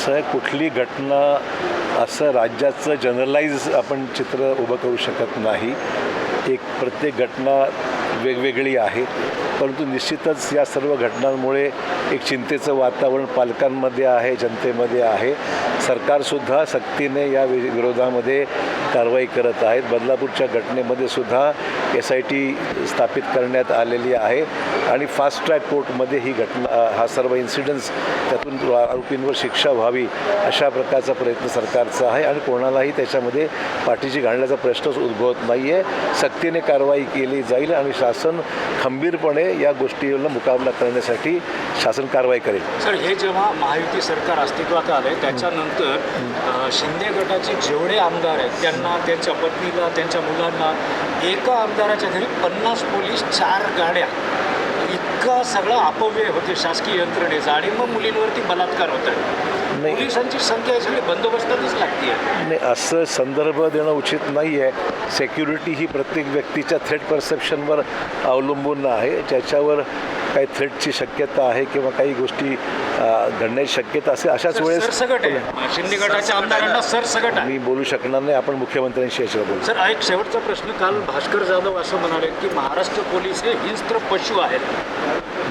असं कुठली घटना असं राज्याचं जनरलाइज आपण चित्र उभं करू शकत नाही. एक प्रत्येक घटना वेगवेगळी आहे. परंतु निश्चितच या सर्व घटनांमुळे एक चिंतेचं वातावरण पालकांमध्ये आहे जनतेमध्ये आहे. सरकारसुद्धा सक्तीने या वि विरोधामध्ये कारवाई करत आहेत. बदलापूरच्या घटनेमध्ये सुद्धा एस आय टी स्थापित करण्यात आलेली आहे आणि फास्ट ट्रॅक कोर्टमध्ये ही घटना हा सर्व इन्सिडन्स त्यातून आरोपींवर शिक्षा व्हावी अशा प्रकारचा प्रयत्न सरकारचा आहे आणि कोणालाही त्याच्यामध्ये पाठीशी घालण्याचा प्रश्नच उद्भवत नाही आहे सक्तीने कारवाई केली जाईल आणि शासन खंबीरपणे या गोष्टीला मुकाबला करण्यासाठी शासन कारवाई करेल. सर हे जेव्हा महायुती सरकार अस्तित्वात आले त्याच्यानंतर शिंदे गटाचे जेवढे आमदार आहेत त्यांना त्यांच्या पत्नीला त्यांच्या मुलांना एका आमदाराच्या घरी पन्नास पोलीस चार गाड्या. इतका सगळा अपव्यय होते शासकीय यंत्रणेचा आणि मग मुलींवरती बलात्कार होत आहे नाही. पोलिसांची संख्या सगळी बंदोबस्तातच लागते नाही असं संदर्भ देणं उचित नाही आहे सेक्युरिटी ही प्रत्येक व्यक्तीच्या थ्रेट परसेप्शनवर अवलंबून आहे. ज्याच्यावर काही थ्रेटची शक्यता आहे किंवा काही गोष्टी घडण्याची शक्यता असेल अशाच वेळेस सरसगट आहे. शिंदे गटाच्या आमदारांना सरसगट आहे. मी बोलू शकणार नाही. आपण मुख्यमंत्र्यांशी याच्यावर बोलू. सर एक शेवटचा प्रश्न. काल भास्कर जाधव असं म्हणाले की महाराष्ट्र पोलीस हे हिंस्त्र पशु आहेत.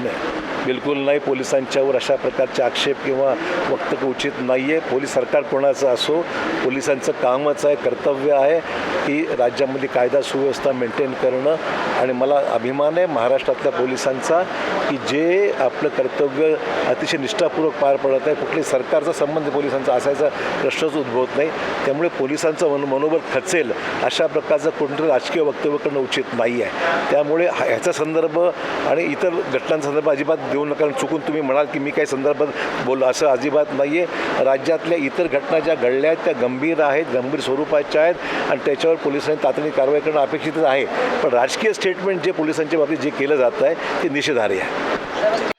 नाही. बिलकुल नाही पोलिसांच्यावर अशा प्रकारचे आक्षेप किंवा वक्तव्य उचित नाही आहे पोलीस सरकार कोणाचं असो पोलिसांचं कामच आहे कर्तव्य आहे की राज्यामध्ये कायदा सुव्यवस्था मेंटेन करणं. आणि मला अभिमान आहे महाराष्ट्रातल्या पोलिसांचा की जे आपलं कर्तव्य अतिशय निष्ठापूर्वक पार पडत आहे कुठली सरकारचा संबंध पोलिसांचा असायचा प्रश्नच उद्भवत नाही. त्यामुळे पोलिसांचं मन मनोबल खचेल अशा प्रकारचं कोणतं राजकीय वक्तव्य करणं उचित नाही आहे त्यामुळे ह्याचा संदर्भ आणि इतर घटनांसंदर्भ अजिबात देऊ नका चुकून तुम्ही म्हणाल की मी काही संदर्भात बोललो. असं अजिबात नाही आहे राज्यातल्या इतर घटना ज्या घडल्या आहेत त्या गंभीर आहेत गंभीर स्वरूपाच्या आहेत आणि त्याच्यावर पोलिसांनी तातडीने कारवाई करणं अपेक्षितच आहे. पण राजकीय स्टेटमेंट जे पोलिसांच्या बाबतीत जे केलं जात आहे ते निषेधार्ह आहे.